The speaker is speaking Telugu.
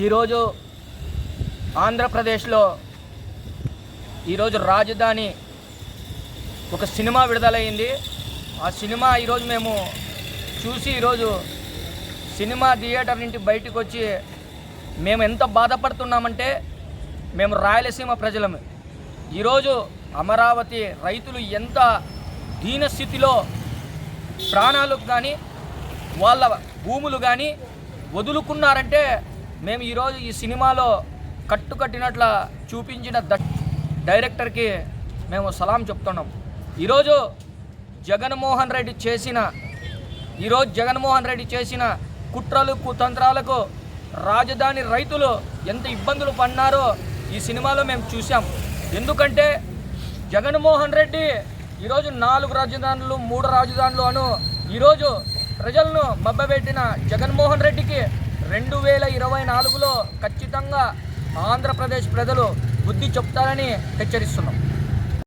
ఈరోజు ఆంధ్రప్రదేశ్లో ఈరోజు రాజధాని ఒక సినిమా విడుదలైంది. ఆ సినిమా ఈరోజు మేము చూసి ఈరోజు సినిమా థియేటర్ నుండి బయటకు వచ్చి మేము ఎంత బాధపడుతున్నామంటే మేము రాయలసీమ ప్రజలము ఈరోజు అమరావతి రైతులు ఎంత దీనస్థితిలో ప్రాణాలకు కానీ వాళ్ళ భూములు కానీ వదులుకున్నారంటే మేము ఈరోజు ఈ సినిమాలో కట్టుకట్టినట్ల చూపించిన ద డైరెక్టర్కి మేము సలాం చెప్తున్నాం. ఈరోజు జగన్మోహన్ రెడ్డి చేసిన ఈరోజు జగన్మోహన్ రెడ్డి చేసిన కుట్రలు కుతంత్రాలకు రాజధాని రైతులు ఎంత ఇబ్బందులు పడినారో ఈ సినిమాలో మేము చూసాం ఎందుకంటే జగన్మోహన్ రెడ్డి ఈరోజు నాలుగు రాజధానులు మూడు రాజధానులు అను ఈరోజు ప్రజలను మబ్బబెట్టిన జగన్మోహన్ రెడ్డికి రెండు వేల ఇరవై నాలుగులో ఖచ్చితంగా ఆంధ్రప్రదేశ్ ప్రజలు బుద్ధి చెప్తారని హెచ్చరిస్తున్నాం.